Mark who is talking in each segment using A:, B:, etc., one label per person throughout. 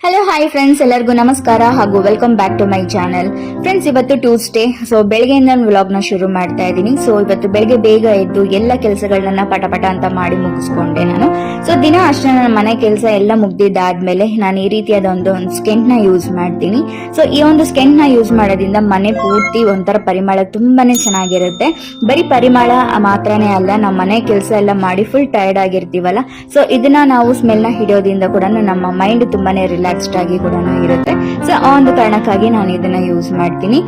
A: Hello hi friends ಎಲ್ಲರಿಗೂ ನಮಸ್ಕಾರ ಹಾಗೂ welcome back to my channel friends ಇವತ್ತು ಟ್ಯೂಸ್ಡೇ ಸೊ ಬೆಳಗ್ಗೆಯಿಂದ ವ್ಲಾಗ್ನ ಶುರು ಮಾಡ್ತಾ ಇದ್ದೀನಿ. ಸೊ ಇವತ್ತು ಬೆಳಗ್ಗೆ ಬೇಗ ಎದ್ದು ಎಲ್ಲ ಕೆಲಸಗಳನ್ನ ಪಟ ಪಟ ಅಂತ ಮಾಡಿ ಮುಗಿಸ್ಕೊಂಡೆ ನಾನು. ಸೊ ದಿನ ಅಷ್ಟೇ ನನ್ನ ಮನೆ ಕೆಲಸ ಎಲ್ಲ ಮುಗ್ದಿದ್ದಾದ್ಮೇಲೆ ನಾನು ಈ ರೀತಿಯಾದ ಒಂದು ಸ್ಕೆಂಟ್ನ ನ ಯೂಸ್ ಮಾಡ್ತೀನಿ. ಸೊ ಈ ಒಂದು ಸ್ಕೆಂಟ್ನ ಯೂಸ್ ಮಾಡೋದ್ರಿಂದ ಮನೆ ಪೂರ್ತಿ ಒಂಥರ ಪರಿಮಳ ತುಂಬಾನೇ ಚೆನ್ನಾಗಿರುತ್ತೆ. ಬರೀ ಪರಿಮಳ ಮಾತ್ರನೇ ಅಲ್ಲ, ನಮ್ಮ ಮನೆ ಕೆಲಸ ಎಲ್ಲ ಮಾಡಿ ಫುಲ್ ಟಯರ್ಡ್ ಆಗಿರ್ತೀವಲ್ಲ ಸೊ ಇದನ್ನ ನಾವು ಸ್ಮೆಲ್ನ ಹಿಡಿಯೋದ್ರಿಂದ ಕೂಡ ನಮ್ಮ ಮೈಂಡ್ ತುಂಬಾನೇ ರಿಲ್ಯಾಕ್ಸ್ಡ್ ಆಗಿ ಕೂಡ ಇರುತ್ತೆ. ಸೊ ಆ ಒಂದು ಕಾರಣಕ್ಕಾಗಿ ನಾನು ಇದನ್ನ ಯೂಸ್ ಮಾಡ್ತೀನಿ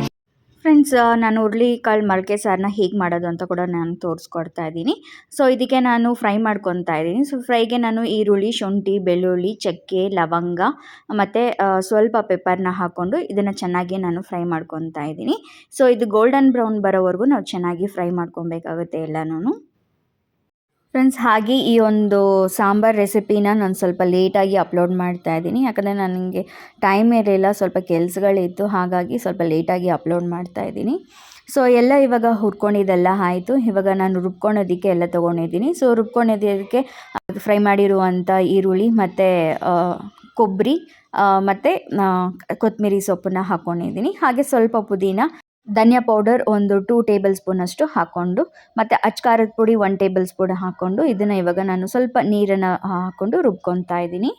A: ಫ್ರೆಂಡ್ಸ್ ನಾನು ಹುರುಳಿಕಾಳು ಮೊಳಕೆ ಸಾರನ್ನ ಹೇಗೆ ಮಾಡೋದು ಅಂತ ಕೂಡ ನಾನು ತೋರಿಸ್ಕೊಡ್ತಾ ಇದ್ದೀನಿ. ಸೊ ಇದಕ್ಕೆ ನಾನು ಫ್ರೈ ಮಾಡ್ಕೊತಾ ಇದ್ದೀನಿ. ಸೊ ಫ್ರೈಗೆ ನಾನು ಈರುಳ್ಳಿ, ಶುಂಠಿ, ಬೆಳ್ಳುಳ್ಳಿ, ಚಕ್ಕೆ, ಲವಂಗ ಮತ್ತು ಸ್ವಲ್ಪ ಪೆಪ್ಪರ್ನ ಹಾಕ್ಕೊಂಡು ಇದನ್ನು ಚೆನ್ನಾಗಿ ನಾನು ಫ್ರೈ ಮಾಡ್ಕೊತಾ ಇದ್ದೀನಿ. ಸೊ ಇದು ಗೋಲ್ಡನ್ ಬ್ರೌನ್ ಬರೋವರೆಗೂ ನಾವು ಚೆನ್ನಾಗಿ ಫ್ರೈ ಮಾಡ್ಕೊಬೇಕಾಗುತ್ತೆ ಎಲ್ಲನೂ ಫ್ರೆಂಡ್ಸ್ ಹಾಗೆ ಈ ಒಂದು ಸಾಂಬಾರ್ ರೆಸಿಪಿನ ನಾನು ಸ್ವಲ್ಪ ಲೇಟಾಗಿ ಅಪ್ಲೋಡ್ ಮಾಡ್ತಾ ಇದ್ದೀನಿ. ಯಾಕಂದರೆ ನನಗೆ ಟೈಮ್ ಇರಲಿಲ್ಲ, ಸ್ವಲ್ಪ ಕೆಲಸಗಳಿತ್ತು, ಹಾಗಾಗಿ ಸ್ವಲ್ಪ ಲೇಟಾಗಿ ಅಪ್ಲೋಡ್ ಮಾಡ್ತಾ ಇದ್ದೀನಿ. ಸೊ ಎಲ್ಲ ಇವಾಗ ಹುರ್ಕೊಂಡಿದ್ದೆಲ್ಲ ಆಯಿತು. ಇವಾಗ ನಾನು ರುಬ್ಕೊಳೋದಕ್ಕೆ ಎಲ್ಲ ತೊಗೊಂಡಿದ್ದೀನಿ. ಸೊ ರುಬ್ಕೊಂಡಿದ್ದಕ್ಕೆ ಫ್ರೈ ಮಾಡಿರುವಂಥ ಈರುಳ್ಳಿ ಮತ್ತು ಕೊಬ್ಬರಿ ಮತ್ತು ಕೊತ್ತಂಬರಿ ಸೊಪ್ಪನ್ನ ಹಾಕ್ಕೊಂಡಿದ್ದೀನಿ ಹಾಗೆ ಸ್ವಲ್ಪ ಪುದೀನ ಧನಿಯಾ ಪೌಡರ್ ಒಂದು ಟೂ ಟೇಬಲ್ ಸ್ಪೂನಷ್ಟು ಹಾಕ್ಕೊಂಡು ಮತ್ತು ಅಚ್ಕಾರದ ಪುಡಿ ಒನ್ ಟೇಬಲ್ ಸ್ಪೂನ್ ಹಾಕ್ಕೊಂಡು ಇದನ್ನು ಇವಾಗ ನಾನು ಸ್ವಲ್ಪ ನೀರನ್ನು ಹಾಕ್ಕೊಂಡು ರುಬ್ಕೊತಾ ಇದ್ದೀನಿ.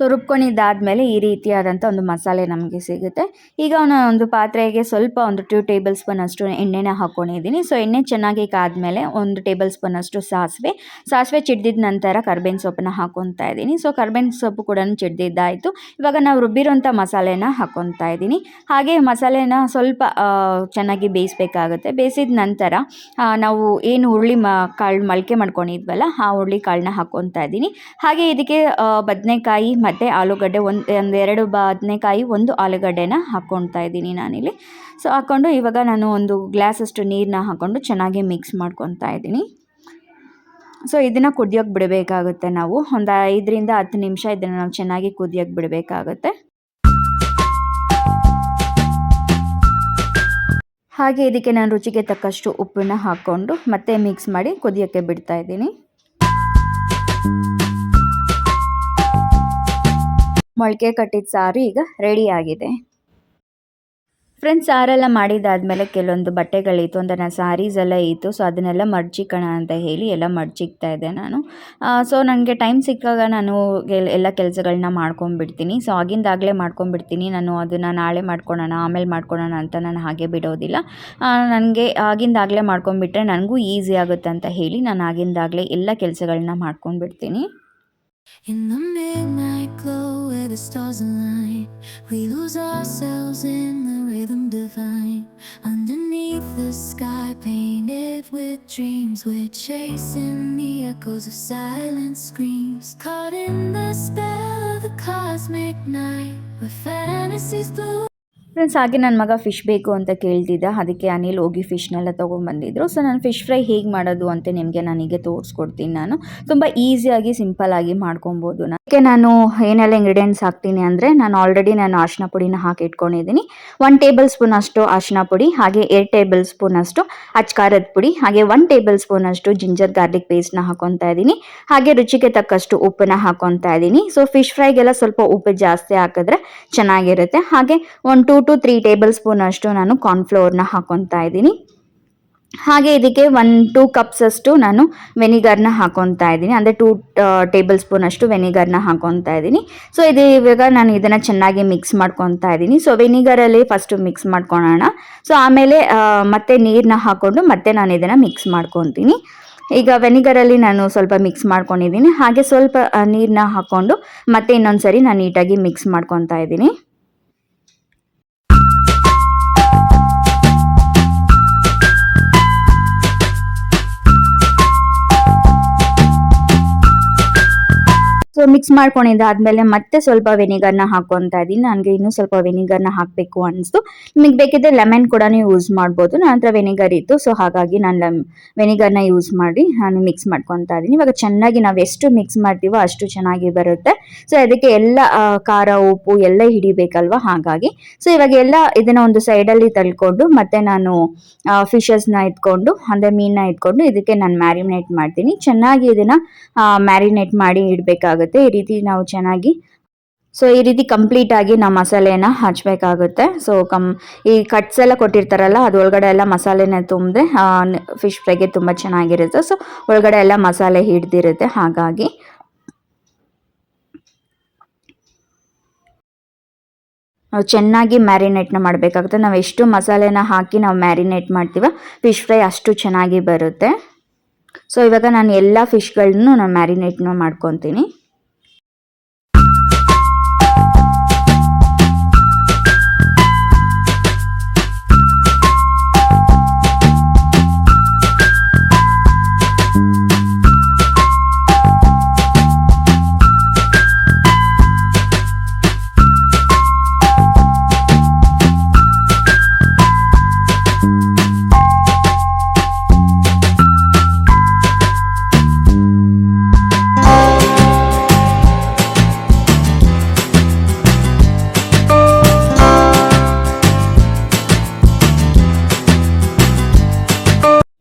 A: ಸೊ ರುಬ್ಕೊಂಡಿದ್ದಾದಮೇಲೆ ಈ ರೀತಿಯಾದಂಥ ಒಂದು ಮಸಾಲೆ ನಮಗೆ ಸಿಗುತ್ತೆ. ಈಗ ಅವನ ಒಂದು ಪಾತ್ರೆಗೆ ಸ್ವಲ್ಪ ಒಂದು ಟೂ ಟೇಬಲ್ ಸ್ಪೂನ್ ಅಷ್ಟು ಎಣ್ಣೆನ ಹಾಕ್ಕೊಂಡಿದ್ದೀನಿ ಸೊ ಎಣ್ಣೆ ಚೆನ್ನಾಗಿ ಕಾದ್ಮೇಲೆ ಒಂದು ಟೇಬಲ್ ಸ್ಪೂನ್ ಅಷ್ಟು ಸಾಸಿವೆ. ಸಾಸಿವೆ ಚಿಡ್ದಿದ ನಂತರ ಕರ್ಬೇವಿನ ಸೊಪ್ಪನ್ನ ಹಾಕ್ಕೊತಾ ಇದ್ದೀನಿ. ಸೊ ಕರ್ಬೇವಿನ ಸೊಪ್ಪು ಕೂಡ ಚಿಡ್ದಿದ್ದಾಯಿತು. ಇವಾಗ ನಾವು ರುಬ್ಬಿರೋಂಥ ಮಸಾಲೆನ ಹಾಕ್ಕೊತಾ ಇದ್ದೀನಿ. ಹಾಗೆ ಮಸಾಲೆನ ಸ್ವಲ್ಪ ಚೆನ್ನಾಗಿ ಬೇಯಿಸಬೇಕಾಗುತ್ತೆ. ಬೇಯಿಸಿದ ನಂತರ ನಾವು ಏನು ಹುರುಳಿ ಮ, ಕಾಳು ಮೊಳಕೆ ಮಾಡ್ಕೊಂಡಿದ್ವಲ್ಲ, ಆ ಹುರುಳಿ ಕಾಳನ್ನ ಹಾಕ್ಕೊತಾ ಇದ್ದೀನಿ. ಹಾಗೆ ಇದಕ್ಕೆ ಬದನೆಕಾಯಿ ಮತ್ತು ಆಲೂಗಡ್ಡೆ ಒಂದು ಒಂದೆರಡು ಬದನೆಕಾಯಿ ಒಂದು ಆಲೂಗಡ್ಡೆನ ಹಾಕ್ಕೊಳ್ತಾ ಇದ್ದೀನಿ ನಾನಿಲ್ಲಿ. ಸೊ ಹಾಕ್ಕೊಂಡು ಇವಾಗ ನಾನು ಒಂದು ಗ್ಲಾಸಷ್ಟು ನೀರನ್ನ ಹಾಕ್ಕೊಂಡು ಚೆನ್ನಾಗಿ ಮಿಕ್ಸ್ ಮಾಡ್ಕೊತಾ ಇದ್ದೀನಿ. ಸೊ ಇದನ್ನು ಕುದಿಯೋಕೆ ಬಿಡಬೇಕಾಗುತ್ತೆ ನಾವು. ಒಂದು ಐದರಿಂದ ಹತ್ತು ನಿಮಿಷ ಇದನ್ನು ನಾವು ಚೆನ್ನಾಗಿ ಕುದಿಯೋಕೆ ಬಿಡಬೇಕಾಗುತ್ತೆ. ಹಾಗೆ ಇದಕ್ಕೆ ನಾನು ರುಚಿಗೆ ತಕ್ಕಷ್ಟು ಉಪ್ಪನ್ನ ಹಾಕ್ಕೊಂಡು ಮತ್ತೆ ಮಿಕ್ಸ್ ಮಾಡಿ ಕುದಿಯೋಕ್ಕೆ ಬಿಡ್ತಾ ಇದ್ದೀನಿ. ಮೊಳಕೆ ಕಟ್ಟಿದ ಸಾರು ಈಗ ರೆಡಿಯಾಗಿದೆ ಫ್ರೆಂಡ್ಸ್ ಸಾರೆಲ್ಲ ಮಾಡಿದ್ದಾದಮೇಲೆ ಕೆಲವೊಂದು ಬಟ್ಟೆಗಳಿತ್ತು ಅಂದರೆ ನನ್ನ ಸಾರೀಸ್ ಎಲ್ಲ ಇತ್ತು ಸೊ ಅದನ್ನೆಲ್ಲ ಮಡ್ಚಿಕೋಣ ಅಂತ ಹೇಳಿ ಎಲ್ಲ ಮಡ್ಚಿಕ್ತಾ ಇದ್ದೆ ನಾನು. ಸೊ ನನಗೆ ಟೈಮ್ ಸಿಕ್ಕಾಗ ನಾನು ಎಲ್ಲ ಕೆಲಸಗಳನ್ನ ಮಾಡ್ಕೊಂಡ್ಬಿಡ್ತೀನಿ. ಸೊ ಆಗಿಂದಾಗಲೇ ಮಾಡ್ಕೊಂಡ್ಬಿಡ್ತೀನಿ. ನಾನು ಅದನ್ನು ನಾಳೆ ಮಾಡ್ಕೊಳೋಣ, ಆಮೇಲೆ ಮಾಡ್ಕೊಳೋಣ ಅಂತ ನಾನು ಹಾಗೆ ಬಿಡೋದಿಲ್ಲ. ನನಗೆ ಆಗಿಂದಾಗಲೇ ಮಾಡ್ಕೊಂಡ್ಬಿಟ್ರೆ ನನಗೂ ಈಸಿ ಆಗುತ್ತೆ ಅಂತ ಹೇಳಿ ನಾನು ಆಗಿಂದಾಗಲೇ ಎಲ್ಲ ಕೆಲಸಗಳನ್ನ ಮಾಡ್ಕೊಂಡ್ಬಿಡ್ತೀನಿ.
B: In the midnight glow where the stars align, we lose ourselves in the rhythm divine. Underneath the sky painted with dreams, we're chasing the echoes of silent screams. Caught in the spell of the cosmic night, where fantasies bloom.
A: Friends ಹಾಗೆ ನನ್ನ ಮಗ fish ಬೇಕು ಅಂತ ಕೇಳ್ತಿದ್ದ. ಅದಕ್ಕೆ ಅನಿಲ್ ಹೋಗಿ ಫಿಶ್ನೆಲ್ಲ ತೊಗೊಂಬಂದಿದ್ರು so ನಾನು ಫಿಶ್ ಫ್ರೈ ಹೇಗೆ ಮಾಡೋದು ಅಂತ ನಿಮಗೆ ನನಗೆ ತೋರಿಸ್ಕೊಡ್ತೀನಿ ನಾನು. ತುಂಬ ಈಸಿಯಾಗಿ ಸಿಂಪಲ್ಲಾಗಿ ಮಾಡ್ಕೊಬೋದು ಅದಕ್ಕೆ ನಾನು ಏನೆಲ್ಲ ಇಂಗ್ರೀಡಿಯೆಂಟ್ಸ್ ಹಾಕ್ತೀನಿ ಅಂದರೆ ನಾನು ಆಲ್ರೆಡಿ ನಾನು ಅರಿಶಿನ ಪುಡಿನ ಹಾಕಿ ಇಟ್ಕೊಂಡಿದ್ದೀನಿ. ಒನ್ ಟೇಬಲ್ ಸ್ಪೂನ್ ಅಷ್ಟು ಅರಿಶಿನ ಪುಡಿ, ಹಾಗೆ ಎರಡು ಟೇಬಲ್ ಸ್ಪೂನ್ ಅಷ್ಟು ಅಚ್ಕಾರದ ಪುಡಿ, ಹಾಗೆ ಒನ್ ಟೇಬಲ್ ಸ್ಪೂನ್ ಅಷ್ಟು ಜಿಂಜರ್ ಗಾರ್ಲಿಕ್ ಪೇಸ್ಟ್ನ ಹಾಕೊತಾ ಇದ್ದೀನಿ. ಹಾಗೆ ರುಚಿಗೆ ತಕ್ಕಷ್ಟು ಉಪ್ಪನ್ನ ಹಾಕೊತಾ ಇದ್ದೀನಿ. ಸೊ ಫಿಶ್ ಫ್ರೈಗೆಲ್ಲ ಸ್ವಲ್ಪ ಉಪ್ಪು ಜಾಸ್ತಿ ಹಾಕಿದ್ರೆ ಚೆನ್ನಾಗಿರುತ್ತೆ. ಹಾಗೆ ಒಂದು two to three tablespoon ಅಷ್ಟು ನಾನು ಕಾರ್ನ್ಫ್ಲೋರ್ನ ಹಾಕೊತಾ ಇದ್ದೀನಿ. ಹಾಗೆ ಇದಕ್ಕೆ ಒನ್ ಟೂ ಕಪ್ಸ್ ಅಷ್ಟು ನಾನು ವೆನಿಗರ್ನ ಹಾಕೊತಾ ಇದ್ದೀನಿ. ಅಂದರೆ ಟೂ ಟೇಬಲ್ ಸ್ಪೂನ್ ಅಷ್ಟು ವೆನಿಗರ್ನ ಹಾಕೊತಾ ಇದ್ದೀನಿ. ಸೊ ಇದು ಇವಾಗ ನಾನು ಇದನ್ನು ಚೆನ್ನಾಗಿ ಮಿಕ್ಸ್ ಮಾಡ್ಕೊತಾ ಇದ್ದೀನಿ. ಸೊ ವೆನಿಗರಲ್ಲಿ ಫಸ್ಟು ಮಿಕ್ಸ್ ಮಾಡ್ಕೊಳೋಣ. ಸೊ ಆಮೇಲೆ ಮತ್ತೆ ನೀರನ್ನ ಹಾಕ್ಕೊಂಡು ಮತ್ತೆ ನಾನು ಇದನ್ನು ಮಿಕ್ಸ್ ಮಾಡ್ಕೊತೀನಿ ಈಗ ವೆನಿಗರಲ್ಲಿ ನಾನು ಸ್ವಲ್ಪ ಮಿಕ್ಸ್ ಮಾಡ್ಕೊಂಡಿದ್ದೀನಿ. ಹಾಗೆ ಸ್ವಲ್ಪ ನೀರನ್ನ ಹಾಕ್ಕೊಂಡು ಮತ್ತೆ ಇನ್ನೊಂದು ಸರಿ ನಾನು ನೀಟಾಗಿ ಮಿಕ್ಸ್ ಮಾಡ್ಕೊತಾ ಇದ್ದೀನಿ. ಸೊ ಮಿಕ್ಸ್ ಮಾಡ್ಕೊಂಡಿದ್ದಾದ್ಮೇಲೆ ಮತ್ತೆ ಸ್ವಲ್ಪ ವೆನಿಗರ್ನ ಹಾಕೊತಾ ಇದ್ದೀನಿ. ನನಗೆ ಇನ್ನೂ ಸ್ವಲ್ಪ ವೆನಿಗರ್ನ ಹಾಕಬೇಕು ಅನಿಸ್ತು. ನಿಮಗೆ ಬೇಕಿದ್ರೆ ಲೆಮನ್ ಕೂಡ ಯೂಸ್ ಮಾಡ್ಬೋದು. ನನ್ನ ಹತ್ರ ವೆನಿಗರ್ ಇತ್ತು ಸೊ ಹಾಗಾಗಿ ನಾನು ಲೆಮ್ ವೆನಿಗರ್ನ ಯೂಸ್ ಮಾಡಿ ನಾನು ಮಿಕ್ಸ್ ಮಾಡ್ಕೊತಾ ಇದ್ದೀನಿ. ಇವಾಗ ಚೆನ್ನಾಗಿ ನಾವು ಎಷ್ಟು ಮಿಕ್ಸ್ ಮಾಡ್ತೀವೋ ಅಷ್ಟು ಚೆನ್ನಾಗಿ ಬರುತ್ತೆ. ಸೊ ಅದಕ್ಕೆ ಎಲ್ಲ ಖಾರ, ಉಪ್ಪು ಎಲ್ಲ ಹಿಡಿಬೇಕಲ್ವಾ? ಹಾಗಾಗಿ. ಸೊ ಇವಾಗ ಎಲ್ಲ ಇದನ್ನ ಒಂದು ಸೈಡಲ್ಲಿ ತಳ್ಕೊಂಡು ಮತ್ತೆ ನಾನು ಫಿಶಸ್ನ ಇಟ್ಕೊಂಡು, ಅಂದರೆ ಮೀನನ್ನ ಇಟ್ಕೊಂಡು ಇದಕ್ಕೆ ನಾನು ಮ್ಯಾರಿನೇಟ್ ಮಾಡ್ತೀನಿ. ಚೆನ್ನಾಗಿ ಇದನ್ನ ಮ್ಯಾರಿನೇಟ್ ಮಾಡಿ ಇಡಬೇಕಾಗುತ್ತೆ. ಈ ರೀತಿ ನಾವು ಚೆನ್ನಾಗಿ ಸೊ ಈ ರೀತಿ ಕಂಪ್ಲೀಟ್ ಆಗಿ ನಾವು ಮಸಾಲೆನ ಹಚ್ಬೇಕಾಗುತ್ತೆ. ಸೊ ಕಮ್, ಈ ಕಟ್ಸ್ ಎಲ್ಲ ಕೊಟ್ಟಿರ್ತಾರಲ್ಲ, ಅದು ಒಳಗಡೆ ಎಲ್ಲ ಮಸಾಲೆನ ತುಂಬದೆ ಫಿಶ್ ಫ್ರೈಗೆ ತುಂಬ ಚೆನ್ನಾಗಿರುತ್ತೆ. ಸೊ ಒಳಗಡೆ ಎಲ್ಲ ಮಸಾಲೆ ಹಿಡ್ದಿರುತ್ತೆ. ಹಾಗಾಗಿ, ನಾವು ಚೆನ್ನಾಗಿ ಮ್ಯಾರಿನೇಟ್ನ ಮಾಡಬೇಕಾಗುತ್ತೆ. ನಾವು ಎಷ್ಟು ಮಸಾಲೆನ ಹಾಕಿ ನಾವು ಮ್ಯಾರಿನೇಟ್ ಮಾಡ್ತೀವ ಫಿಶ್ ಫ್ರೈ ಅಷ್ಟು ಚೆನ್ನಾಗಿ ಬರುತ್ತೆ. ಸೊ ಇವಾಗ ನಾನು ಎಲ್ಲ ಫಿಶ್ಗಳನ್ನು ನಾನು ಮ್ಯಾರಿನೇಟ್ನ ಮಾಡ್ಕೊತೀನಿ.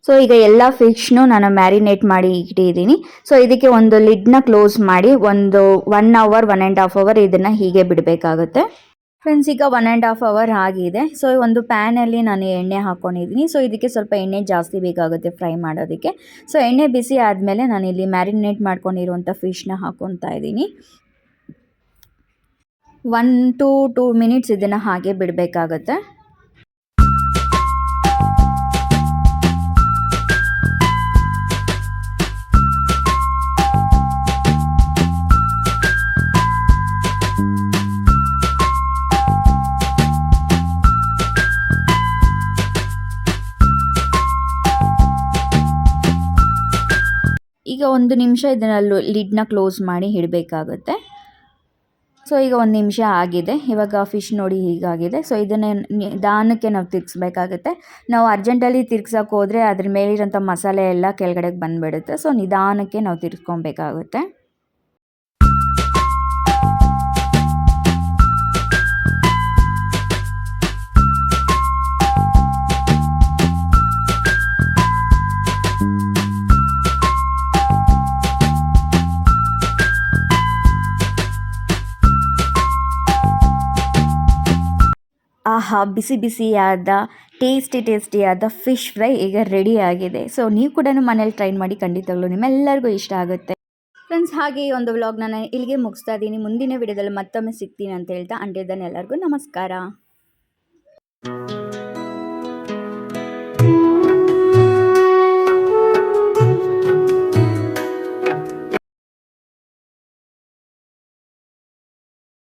A: ಸೊ ಈಗ ಎಲ್ಲ ಫಿಶ್ನು ನಾನು ಮ್ಯಾರಿನೇಟ್ ಮಾಡಿ ಇಟ್ಟಿದ್ದೀನಿ. ಸೊ ಇದಕ್ಕೆ ಒಂದು ಲಿಡ್ನ ಕ್ಲೋಸ್ ಮಾಡಿ ಒಂದು one hour one and half hour ಇದನ್ನು ಹೀಗೆ ಬಿಡಬೇಕಾಗುತ್ತೆ. ಫ್ರೆಂಡ್ಸ್ ಈಗ ಒನ್ ಆ್ಯಂಡ್ ಹಾಫ್ ಅವರ್ ಆಗಿದೆ. ಸೊ ಒಂದು ಪ್ಯಾನಲ್ಲಿ ನಾನು ಎಣ್ಣೆ ಹಾಕ್ಕೊಂಡಿದ್ದೀನಿ ಸೊ ಇದಕ್ಕೆ ಸ್ವಲ್ಪ ಎಣ್ಣೆ ಜಾಸ್ತಿ ಬೇಕಾಗುತ್ತೆ ಫ್ರೈ ಮಾಡೋದಕ್ಕೆ. ಸೊ ಎಣ್ಣೆ ಬಿಸಿ ಆದಮೇಲೆ ನಾನು ಇಲ್ಲಿ ಮ್ಯಾರಿನೇಟ್ ಮಾಡ್ಕೊಂಡಿರುವಂಥ ಫಿಶ್ನ ಹಾಕ್ಕೊತಾ ಇದ್ದೀನಿ. ಒನ್ ಟು ಟೂ ಮಿನಿಟ್ಸ್ ಇದನ್ನು ಹಾಗೆ ಬಿಡಬೇಕಾಗುತ್ತೆ. ಒಂದು ನಿಮಿಷ ಇದನ್ನು ಲಿಡ್ನ ಕ್ಲೋಸ್ ಮಾಡಿ ಇಡಬೇಕಾಗುತ್ತೆ. ಸೊ, ಈಗ ಒಂದು ನಿಮಿಷ ಆಗಿದೆ. ಇವಾಗ ಫಿಶ್ ನೋಡಿ ಹೀಗಾಗಿದೆ. ಸೊ, ಇದನ್ನು ನಿಧಾನಕ್ಕೆ ನಾವು ತಿರ್ಗಿಸ್ಬೇಕಾಗುತ್ತೆ. ನಾವು ಅರ್ಜೆಂಟಲ್ಲಿ ತಿರ್ಗ್ಸೋಕೆ ಹೋದರೆ ಅದ್ರ ಮೇಲಿರೋಂಥ ಮಸಾಲೆ ಎಲ್ಲ ಕೆಳಗಡೆಗೆ ಬಂದುಬಿಡುತ್ತೆ. ಸೊ, ನಿಧಾನಕ್ಕೆ ನಾವು ತಿರ್ಸ್ಕೊಬೇಕಾಗುತ್ತೆ ಆಹಾ, ಬಿಸಿ ಬಿಸಿಯಾದ ಟೇಸ್ಟಿ ಟೇಸ್ಟಿಯಾದ ಫಿಶ್ ಫ್ರೈ ಈಗ ರೆಡಿ ಆಗಿದೆ. ಸೊ ನೀವು ಕೂಡ ಮನೇಲಿ ಟ್ರೈ ಮಾಡಿ ಖಂಡಿತಗಳು ನಿಮ್ಮೆಲ್ಲರಿಗೂ ಇಷ್ಟ ಆಗುತ್ತೆ. ಫ್ರೆಂಡ್ಸ್ ಹಾಗೆ ಈ ಒಂದು ವ್ಲಾಗ್ ನಾನು ಇಲ್ಲಿಗೆ ಮುಗಿಸ್ತಾ ಇದ್ದೀನಿ. ಮುಂದಿನ ವಿಡಿಯೋದಲ್ಲಿ ಮತ್ತೊಮ್ಮೆ ಸಿಗ್ತೀನಿ ಅಂತ ಹೇಳ್ತಾ ಅಂಡೇದನ್ನು ಎಲ್ಲರಿಗೂ ನಮಸ್ಕಾರ.